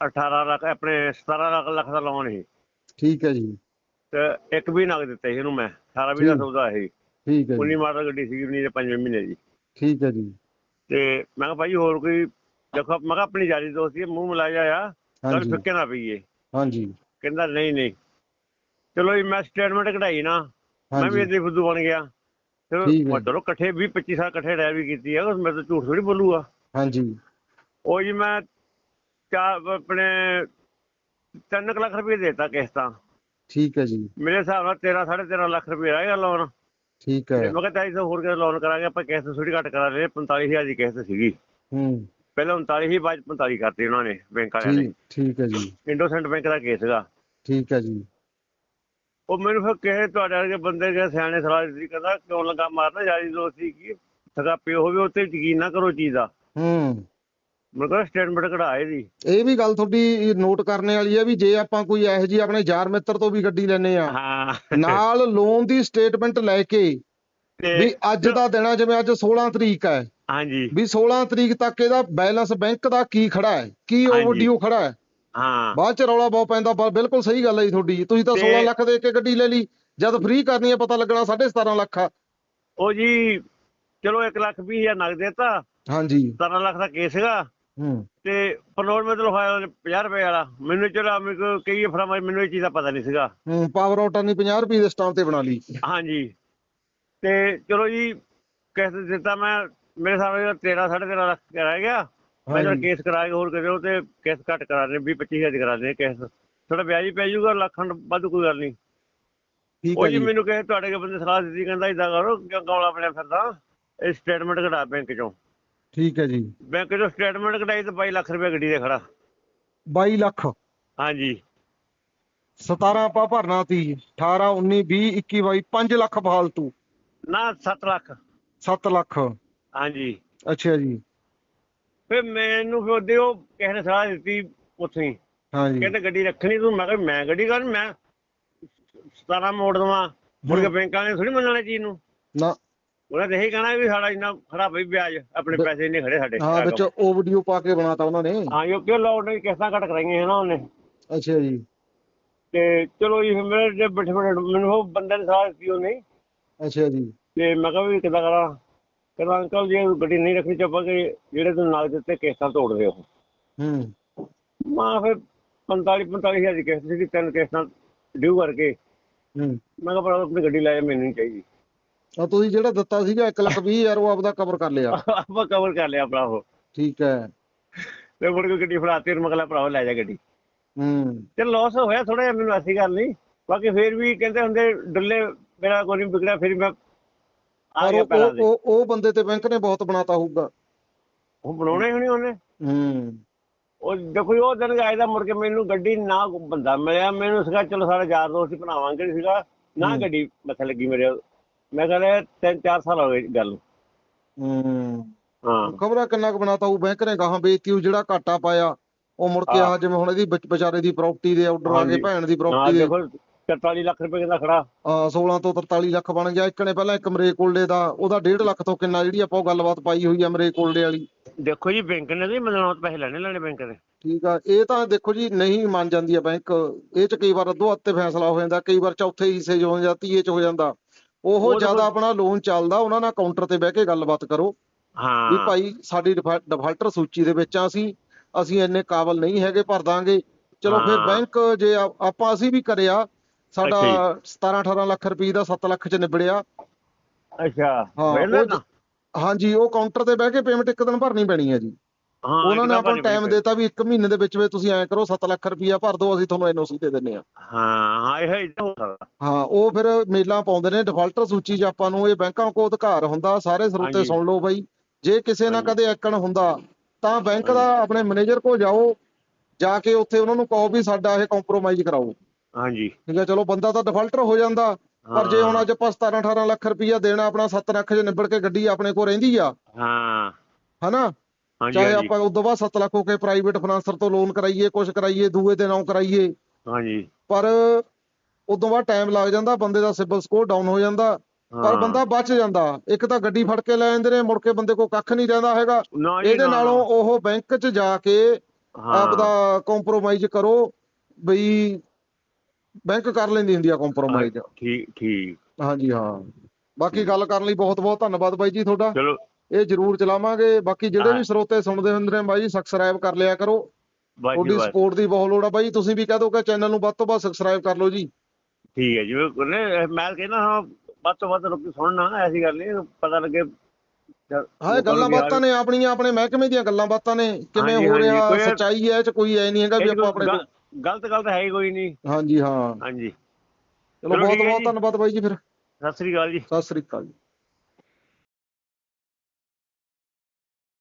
18 ਲੱਖ ਆਪਣੇ 17 ਲੱਖ ਲੱਖ ਦਾ ਲੋਨ ਸੀ ਠੀਕ ਹੈ ਜੀ। ਤੇ ਇੱਕ ਵੀ ਨਗ ਦਿੱਤੇ ਸੀ ਇਹਨੂੰ ਮੈਂ। ਸਾਰਾ ਵੀ ਦਾ। ਸੌਦਾ ਸੀ ਠੀਕ ਹੈ ਉਨੀ ਜੀ ਮਾਡਲ ਗੱਡੀ ਸੀ ਉਨੀ ਦੇ ਪੰਜਵੇਂ ਮਹੀਨੇ ਦੀ। ਠੀਕ ਹੈ ਜੀ। ਤੇ ਮੈਂ ਕਿਹਾ ਭਾਈ ਹੋਰ ਕੋਈ ਦੇਖੋ ਮੈਂ ਕਿਹਾ ਆਪਣੀ ਯਾਰੀ ਦੋਸਤੀ ਮੂੰਹ ਮਿਲਾਇਆ ਆ। ਹਾਂਜੀ। ਫਿੱਕੇ ਨਾ ਪਈਏ। ਹਾਂਜੀ। ਕਹਿੰਦਾ ਨਹੀਂ ਨਹੀਂ। ਚਲੋ ਜੀ ਮੈਂ ਸਟੇਟਮੈਂਟ ਕਢਾਈ ਨਾ ਮੈਂ ਵੀ ਇਹਦੇ ਫੁੱਦੂ ਬਣ ਗਿਆ। ਹੈ। ਮੈਂ ਚਲੋ ਇਕੱਠੇ 20 25 ਸਾਲ ਇਕੱਠੇ ਡਰਾਈਵਰੀ ਕੀਤੀ ਹੈ ਮੈਂ ਤਾਂ ਝੂਠ ਥੋੜੀ ਬੋਲੂਗਾ। ਹਾਂਜੀ। ਉਹ ਜੀ ਮੈਂ ਚਾਰ ਆਪਣੇ 3 ਲੱਖ ਰੁਪਏ ਦੇਤਾ ਕਿਸ਼ਤਾਂ। ਠੀਕ ਹੈ ਜੀ। ਮੇਰੇ ਹਿਸਾਬ ਨਾਲ 13 13.5 ਲੱਖ ਰੁਪਏ ਰਹਿ ਗਿਆ ਲੋਨ ਠੀਕ ਹੈ। ਮੈਂ ਕਿਹਾ 250 ਹੋਰ ਕੇ ਲੋਨ ਕਰਾਂਗੇ ਆਪਾਂ ਕਿਸ਼ਤ ਥੋੜੀ ਘੱਟ ਕਰਾ ਰਹੇ 45000 ਦੀ ਕਿਸ਼ਤ ਸੀਗੀ। ਹੂੰ। ਪਹਿਲਾਂ 39 ਸੀ ਬਾਅਦ 'ਚ 45 ਕਰਤੀ ਉਹਨਾਂ ਨੇ ਬੈਂਕ ਵਾਲਿਆਂ ਨੇ। ਠੀਕ ਹੈ ਜੀ। ਇੰਡੋਸੈਂਟ ਬੈਂਕ ਦਾ ਕੇਸ ਸੀਗਾ। ਠੀਕ ਹੈ ਜੀ। ਉਹ ਮੈਨੂੰ ਫਿਰ ਕਹੇ ਤੁਹਾਡੇ ਵਰਗੇ ਬੰਦੇ ਕੇ ਸਿਆਣੇ ਸਲਾਹ ਦਿੱਤੀ ਕਹਿੰਦਾ ਕਿਉਂ ਲੱਗਾ ਮਾਰਨਾ ਯਾਰੀ ਦੋਸਤੀ ਕੀ? ਪਿਓ ਹੋਵੇ ਉੱਤੇ ਯਕੀਨ ਨਾ ਕਰੋ ਚੀਜ਼ ਦਾ। ਹੂੰ। ਮੈਂ ਕਹਿੰਦਾ ਸਟੇਟਮੈਂਟ ਕਢਾਏ ਦੀ। ਇਹ ਵੀ ਗੱਲ ਤੁਹਾਡੀ ਨੋਟ ਕਰਨੇ ਵਾਲੀ ਹੈ ਵੀ ਜੇ ਆਪਾਂ ਕੋਈ ਇਹੋ ਜੀ ਆਪਣੇ ਯਾਰ ਮਿੱਤਰ ਤੋਂ ਵੀ ਗੱਡੀ ਲੈਨੇ ਆ ਹਾਂ। ਨਾਲ ਲੋਨ ਦੀ ਸਟੇਟਮੈਂਟ ਲੈ ਕੇ ਵੀ ਅੱਜ ਦਾ ਦਿਨ ਆ ਜਿਵੇਂ ਅੱਜ 16 ਤਰੀਕ ਹੈ ਹਾਂਜੀ। ਵੀ 16 ਤਰੀਕ ਤੱਕ ਇਹਦਾ ਬੈਲੈਂਸ ਬੈਂਕ ਦਾ ਕੀ ਖੜਾ ਹੈ? ਕੀ। ਓਵਰਡਿਊ ਖੜਾ ਹੈ? ਹਾਂ। ਬਾਅਦ ਚ ਰੌਲਾ ਬਹੁਤ ਪੈਂਦਾ ਪਰ ਬਿਲਕੁਲ ਸਹੀ ਗੱਲ ਹੈ ਜੀ ਤੁਹਾਡੀ। ਤੁਸੀਂ ਤਾਂ ਤੇ- 16 ਲੱਖ ਦੇ ਕੇ ਗੱਡੀ ਲੈ ਲਈ। ਜਦ ਫ੍ਰੀ ਕਰਨੀ ਹੈ ਪਤਾ ਲੱਗਣਾ 17.5 ਲੱਖ ਆ। ਉਹ ਜੀ ਚਲੋ 1 ਲੱਖ ਵੀਹ ਹਜ਼ਾਰ ਨਗਦ ਦੇਤਾ। ਹਾਂਜੀ। 17 ਲੱਖ ਦਾ ਕੇਸ ਸੀਗਾ। ਹੂੰ। ਤੇ ਪਲੋਟ ਮੈਂ ਤਾਂ ਹੋਇਆ 50 ਰੁਪਏ ਵਾਲਾ। ਮੈਨੂੰ ਚਲੋ ਕੋ ਕਈ ਫਰਮਾ ਮੈਨੂੰ ਇਹ ਚੀਜ਼ ਦਾ ਪਤਾ ਨਹੀਂ ਸੀਗਾ। ਹੂੰ ਪਾਵਰ ਆਟਰ ਨਹੀਂ 50 ਰੁਪਏ ਦੇ ਸਟਾਂਪ ਤੇ ਬਣਾ ਲਈ। ਹਾਂਜੀ। ਤੇ ਚਲੋ ਜੀ ਕਿਸ ਦਿੱਤਾ ਮੈਂ। ਮੇਰੇ ਸਾਹਮਣੇ 13 13.5 ਲੱਖ ਰਹਿ ਗਿਆ। ਹਾਂਜੀ। ਕੇਸ ਕਰਾ ਕੇ ਹੋਰ ਕਿਤੇ ਉਹ ਤੇ ਕੇਸ ਘੱਟ ਕਰਾ ਦੇ 20 25000 ਕਰਾ ਦੇ ਕੇਸ ਥੋੜਾ ਵਿਆਜ ਹੀ ਪੈ ਜਾਊਗਾ ਲੱਖਾਂ ਵੱਧ ਕੋਈ ਗੱਲ ਨਹੀਂ। ਠੀਕ ਹੈ ਜੀ ਮੈਨੂੰ ਕਹੇ ਤੁਹਾਡੇ ਕੇ ਬੰਦੇ ਸਲਾਹ ਦਿੱਤੀ ਕਹਿੰਦਾ ਇਦਾਂ ਕਰੋ ਕਿਉਂ ਕੌਲਾ ਬਣਿਆ ਫਿਰਦਾ ਇਹ ਸਟੇਟਮੈਂਟ ਕਢਾ ਬੈਂਕ ਚੋਂ। ਠੀਕ ਹੈ ਜੀ। ਬੈਂਕ ਚੋਂ ਸਟੇਟਮੈਂਟ ਕਢਾਈ ਤੇ 22 ਲੱਖ ਰੁਪਏ ਗੱਡੀ ਦੇ ਖੜਾ। 22 ਲੱਖ। ਹਾਂਜੀ। 17 ਆਪਾਂ ਭਰਨਾ ਤੀ 18 19 20 21 22 5 ਲੱਖ ਫਾਲਤੂ। ਨਾ 7 ਲੱਖ। 7 ਲੱਖ। ਹਾਂਜੀ। ਅੱਛਾ ਜੀ। ਫਿਰ ਮੈਨੂੰ ਫਿਰ ਉਹਦੇ ਉਹ ਕਿਸੇ ਨੇ ਸਲਾਹ ਦਿੱਤੀ ਉੱਥੇ ਹੀ। ਹਾਂਜੀ। ਕਹਿੰਦੇ ਗੱਡੀ ਰੱਖਣੀ ਤੂੰ। ਮੈਂ ਕਿਹਾ ਮੈਂ ਗੱਡੀ ਕਰ ਮੈਂ 17 ਮੋੜ ਦਵਾਂ। ਮੁੜ ਕੇ ਬੈਂਕਾਂ ਨੇ ਥੋੜੀ ਮੰਨਣਾ ਚੀਜ਼ ਨੂੰ। ਨਾ। ਉਹਨਾਂ ਤੇ ਇਹੀ ਕਹਿਣਾ ਵੀ ਸਾਡਾ ਇੰਨਾ ਖੜਾ ਪਈ ਵਿਆਜ ਆਪਣੇ ਪੈਸੇ ਇੰਨੇ ਖੜੇ ਸਾਡੇ ਹਾਂ ਵਿੱਚ ਓਵਰਡਿਊ ਪਾ ਕੇ ਬਣਾਤਾ ਉਹਨਾਂ ਨੇ। ਹਾਂ ਜੋ ਕਿ ਲੋਡ ਨੇ ਕਿਸ਼ਤਾਂ ਘੱਟ ਕਰਾਈਆਂ ਹੈ ਨਾ ਉਹਨੇ। ਅੱਛਾ ਜੀ। ਤੇ ਚਲੋ ਜੀ ਮੇਰੇ ਜੇ ਬੈਠੇ ਬੈਠੇ ਮੈਨੂੰ ਉਹ ਬੰਦੇ ਨੇ ਸਲਾਹ ਦਿੱਤੀ ਉਹਨੇ। ਅੱਛਾ ਜੀ। ਤੇ ਮੈਂ ਕਿਹਾ ਵੀ ਕਿੱਦਾਂ ਕਰਾਂ? ਕਹਿੰਦਾ ਅੰਕਲ ਜੇ ਗੱਡੀ ਨਹੀਂ ਰੱਖਣੀ ਚੱਪਾ ਕਿ ਜਿਹੜੇ ਤੂੰ ਨਾਲ ਦਿੱਤੇ ਕਿਸ਼ਤਾਂ ਤੋੜ ਦਿਓ ਹੂੰ। ਮੈਂ ਫਿਰ 45 45 ਹਜ਼ਾਰ ਦੀ ਕਿਸ਼ਤ ਸੀ ਤਿੰਨ ਕਿਸ਼ਤਾਂ ਡਿਊ ਕਰਕੇ। ਹੂੰ। ਮੈਂ ਕਿਹਾ ਪਰ ਆਪਣੀ ਗੱਡੀ ਲੈ ਜਾ ਮੈਨੂੰ ਨਹੀਂ ਚਾਹੀਦੀ। ਆ ਤੁਸੀਂ ਜਿਹੜਾ ਦਿੱਤਾ ਸੀਗਾ 1 ਲੱਖ 20 ਹਜ਼ਾਰ ਉਹ ਆਪਦਾ ਕਵਰ ਕਰ ਲਿਆ। (laughs) ਆਪਾਂ ਕਵਰ ਕਰ ਲਿਆ ਭਰਾ ਉਹ ਠੀਕ ਹੈ। ਤੇ ਮੁੜ ਕੇ ਗੱਡੀ ਫੜਾਤੀ ਤੇ ਮਗਲਾ ਭਰਾਵਾ ਲੈ ਜਾ ਗੱਡੀ। ਹੂੰ। ਤੇ ਲਾਸ ਹੋਇਆ ਥੋੜਾ ਜਿਹਾ ਮੈਨੂੰ ਐਸੀ ਗੱਲ ਨਹੀਂ। ਬਾਕੀ ਫੇਰ ਵੀ ਕਹਿੰਦੇ ਹੁੰਦੇ ਡੁੱਲੇ ਮੇਰਾ ਕੋਈ ਨਹੀਂ ਵਿਗੜਿਆ ਫਿਰ ਮੈਂ ਆ ਪਰ ਗਿਆ ਉਹ ਉਹ- ਦੇ। ਉਹ ਉਹ ਬੰਦੇ ਤੇ ਬੈਂਕ ਨੇ ਬਹੁਤ ਬਣਾਤਾ ਹੋਊਗਾ। ਉਹ ਬਣਾਉਣੇ ਹੋਣੀ ਉਹਨੇ। ਹੂੰ। ਉਹ ਦੇਖੋ ਜੀ, ਉਹ ਦਿਨ ਗਾਇ ਦਾ ਮੁੜ ਕੇ ਮੈਨੂੰ ਗੱਡੀ ਨਾ ਕੋਈ ਬੰਦਾ ਮਿਲਿਆ। ਮੈਨੂੰ ਸੀਗਾ ਚਲੋ ਸਾਡਾ ਯਾਰ ਦੋਸਤ ਹੀ ਬਣਾਵਾਂਗੇ ਸੀਗਾ। ਨਾ ਹੂੰ। ਗੱਡੀ ਮੱਥੇ ਲੱਗੀ ਮੇਰੇ। ਮੈਂ ਕਹਿੰਦਾ ਤਿੰਨ ਚਾਰ ਸਾਲ ਹੋ ਗਏ ਗੱਲ ਨੂੰ। ਹੂੰ। ਹਾਂ। ਖਬਰਾਂ ਕਿੰਨਾ ਕੁ ਬਣਾਤਾ ਉਹ ਬੈਂਕ ਨੇ ਗਾਹਾਂ ਵੇਚਤੀ ਉਹ ਜਿਹੜਾ ਘਾਟਾ ਪਾਇਆ ਉਹ ਮੁੜ ਕੇ ਹਾਂ। ਆ ਜਿਵੇਂ ਹੁਣ ਇਹਦੀ ਵਿਚ- ਵਿਚਾਰੇ ਦੀ ਪ੍ਰਾਪਰਟੀ ਦੇ ਆਰਡਰ ਆ ਗਏ ਹਾਂਜੀ। ਭੈਣ ਦੀ ਨਾ ਪ੍ਰਾਪਰਟੀ ਦੇ। ਦੇਖੋ 44 ਲੱਖ ਰੁਪਏ ਦਾ ਖੜਾ? ਆ 16 ਤੋਂ 43 ਲੱਖ ਬਣ ਗਿਆ। ਇੱਕ ਨੇ ਪਹਿਲਾਂ ਇੱਕ ਮਰੇ ਕੋਲਡੇ ਦਾ ਉਹਦਾ 1.5 ਲੱਖ ਤੋਂ ਕਿੰਨਾ ਜਿਹੜੀ ਆਪਾਂ ਉਹ ਗੱਲਬਾਤ ਪਾਈ ਹੋਈ ਆ ਮਰੇ ਕੋਲਡੇ ਵਾਲੀ। ਦੇਖੋ ਜੀ ਬੈਂਕ ਨੇ ਵੀ ਮੰਨਣਾ ਪੈਸੇ ਲੈਣੇ ਲੈਣੇ ਬੈਂਕ ਦੇ। ਠੀਕ ਆ ਇਹ ਤਾਂ ਦੇਖੋ ਜੀ ਨਹੀਂ ਮੰਨ ਜਾਂਦੀ ਆ ਬੈਂਕ। ਇਹ ਚ ਕਈ ਵਾਰ ਅੱਧੋ ਹੱਤੇ ਫੈਸਲਾ ਹੋ ਜਾਂਦਾ ਕਈ ਵਾਰ ਚੌਥੇ ਹਿੱਸੇ 'ਚ ਹੋ ਜਾਂਦਾ ਤੀਏ ਚ ਹੋ ਜਾਂਦਾ। ਉਹ ਤਾਂ ਜ਼ਿਆਦਾ ਆਪਣਾ ਲੋਨ ਚੱਲਦਾ ਉਹਨਾਂ ਨਾਲ ਕਾਊਂਟਰ ਤੇ ਬਹਿ ਕੇ ਗੱਲਬਾਤ ਕਰੋ। ਵੀ ਹਾਂ ਭਾਈ ਸਾਡੀ ਡਿਫਾਲਟਰ ਸੂਚੀ ਦੇ ਵਿੱਚ ਆ ਅਸੀਂ ਅਸੀਂ ਇੰਨੇ ਕਾਬਲ ਨਹੀਂ ਹੈਗੇ ਭਰ ਦਾਂਗੇ। ਚਲੋ ਫਿਰ। ਬੈਂਕ ਜੇ ਆਪਾਂ ਅਸੀਂ ਵੀ ਕਰਿਆ ਸਾਡਾ ਅੱਛਾ 17 18 ਲੱਖ ਰੁਪਏ ਦਾ 7 ਲੱਖ ਚ ਨਿਬੜਿਆ। ਅੱਛਾ ਹਾਂ, ਉਹ ਹਾਂਜੀ ਉਹ ਕਾਊਂਟਰ ਤੇ ਬਹਿ ਕੇ ਪੇਮੈਂਟ ਇੱਕ ਦਿਨ ਭਰਨੀ ਪੈਣੀ ਹੈ ਜੀ। ਹਾਂ ਉਹਨਾਂ ਨੇ ਆਪਾਂ ਟਾਈਮ ਦਿੱਤਾ ਵੀ 1 ਮਹੀਨੇ ਦੇ ਵਿੱਚ ਵਿੱਚ ਤੁਸੀਂ ਐਂ ਕਰੋ 7 ਲੱਖ ਰੁਪਇਆ ਭਰ ਦਿਓ ਅਸੀਂ ਤੁਹਾਨੂੰ ਐਨਓਸੀ ਦੇ ਦਿੰਨੇ ਆ ਹਾਂ ਹਾਂ ਇਹ ਇਦਾਂ ਹੋ ਸਕਦਾ। ਹਾਂ ਉਹ ਫਿਰ ਮੇਲਾਂ ਪਾਉਂਦੇ ਨੇ ਡਿਫਾਲਟਰ ਸੂਚੀ 'ਚ ਆਪਾਂ ਨੂੰ ਇਹ ਬੈਂਕਾਂ ਕੋਲ ਅਧਿਕਾਰ ਹੁੰਦਾ ਸਾਰੇ ਸਰੋਤੇ ਹਾਂਜੀ। ਸੁਣ ਲਓ ਬਾਈ। ਜੇ ਕਿਸੇ ਨਾਲ ਹਾਂਜੀ। ਕਦੇ ਐਕਣ ਹੁੰਦਾ ਤਾਂ ਬੈਂਕ ਦਾ ਆਪਣੇ ਮੈਨੇਜਰ ਕੋਲ ਜਾਓ ਜਾ ਕੇ ਉੱਥੇ ਉਹਨਾਂ ਨੂੰ ਕਹੋ ਵੀ ਸਾਡਾ ਇਹ ਕੰਪਰੋਮਾਈਜ਼ ਕਰਾਓ। ਹਾਂਜੀ। ਠੀਕ ਹੈ ਚਲੋ ਬੰਦਾ ਤਾਂ ਡਿਫਾਲਟਰ ਹੋ ਜਾਂਦਾ ਪਰ ਜੇ ਹੁਣ ਅੱਜ ਆਪਾਂ 17 18 ਲੱਖ ਰੁਪਈਆ ਦੇਣਾ ਆਪਣਾ 7 ਲੱਖ 'ਚ ਨਿਬੜ ਕੇ ਗੱਡੀ ਆਪਣੇ ਕੋਲ ਰਹਿੰਦੀ ਆ। ਹਾਂ। ਹਨਾ? ਚਾਹੇ ਆਪਾਂ ਉਦੋਂ ਬਾਅਦ 7 ਲੱਖ ਹੋ ਕੇ ਪ੍ਰਾਈਵੇਟ ਫਾਈਨਾਂਸਰ ਤੋਂ ਲੋਨ ਕਰਾਈਏ ਕੁਝ ਕਰਾਈਏ ਦੂਏ ਦੇ ਨਾਂ ਕਰਾਈਏ। ਹਾਂਜੀ। ਪਰ ਉਦੋਂ ਬਾਅਦ ਟਾਈਮ ਲੱਗ ਜਾਂਦਾ ਬੰਦੇ ਦਾ ਸਿਬਲ ਸਕੋਰ ਡਾਊਨ ਹੋ ਜਾਂਦਾ ਪਰ। ਬੰਦਾ ਬਚ ਜਾਂਦਾ। ਇੱਕ ਤਾਂ ਗੱਡੀ ਫੜ ਕੇ ਲੈ ਜਾਂਦੇ ਨੇ ਮੁੜ ਕੇ ਬੰਦੇ ਕੋਲ ਕੱਖ ਨਹੀਂ ਰਹਿੰਦਾ ਹੈਗਾ। ਜੀ, ਇਹਦੇ ਨਾਲੋਂ ਉਹ ਬੈਂਕ 'ਚ ਜਾ ਕੇ ਆਪਦਾ ਕੰਪਰੋਮਾਈਜ਼ ਕਰੋ ਬਈ ਬੈਂਕ ਕਰ ਲੈਂਦੀ ਹੁੰਦੀ ਆ ਕੰਪਰੋਮਾਈਜ਼ ਠੀਕ ਠੀਕ। ਹਾਂਜੀ ਹਾਂ। ਬਾਕੀ ਗੱਲ ਕਰਨ ਲਈ ਬਹੁਤ ਬਹੁਤ ਧੰਨਵਾਦ ਬਾਈ ਜੀ ਤੁਹਾਡਾ। ਚਲੋ। ਇਹ ਜ਼ਰੂਰ ਚਲਾਵਾਂਗੇ। ਬਾਕੀ ਜਿਹੜੇ ਵੀ। ਸਰੋਤੇ ਸੁਣਦੇ ਹੁੰਦੇ ਨੇ ਬਾਈ ਜੀ ਸਬਸਕ੍ਰਾਈਬ ਕਰ ਲਿਆ ਕਰੋ। ਤੁਹਾਡੀ ਸਪੋਰਟ ਦੀ ਬਹੁਤ ਲੋੜ ਆ ਬਾਈ। ਤੁਸੀਂ ਵੀ ਕਹਿ ਦਿਓ ਕਿ ਚੈਨਲ ਨੂੰ ਵੱਧ ਤੋਂ ਵੱਧ ਸਬਸਕ੍ਰਾਈਬ ਕਰ ਲਓ ਜੀ। ਠੀਕ ਹੈ ਜੀ। ਮੈਂ ਕਹਿੰਦਾ ਹਾਂ ਵੱਧ ਤੋਂ ਵੱਧ ਲੋਕੀ ਸੁਣਨਾ ਐਸੀ ਗੱਲ ਨਹੀਂ ਪਤਾ ਲੱਗੇ ਹਾਂ ਗੱਲਾਂ ਬਾਤਾਂ ਨੇ ਆਪਣੀਆਂ ਆਪਣੇ ਮਹਿਕਮੇ ਦੀਆਂ ਗੱਲਾਂ ਬਾਤਾਂ ਨੇ। ਕਿਵੇਂ ਹੋ ਰਿਹਾ ਸੱਚਾਈ ਹੈ ਚ ਕੋਈ ਐ ਨਹੀਂ ਹੈਗਾ ਵੀ ਆਪਾਂ ਆਪਣੇ ਕੋਲ ਗਲਤ ਗਲਤ ਹੈ ਹੀ ਕੋਈ ਨਹੀਂ। ਹਾਂਜੀ ਹਾਂ। ਹਾਂਜੀ। ਚਲੋ ਬਹੁਤ ਬਹੁਤ। ਧੰਨਵਾਦ ਬਾਈ ਜੀ ਫਿਰ। ਸਤਿ ਸ੍ਰੀ ਅਕਾਲ ਜੀ। ਸਤਿ ਸ੍ਰੀ ਅਕਾਲ ਜੀ।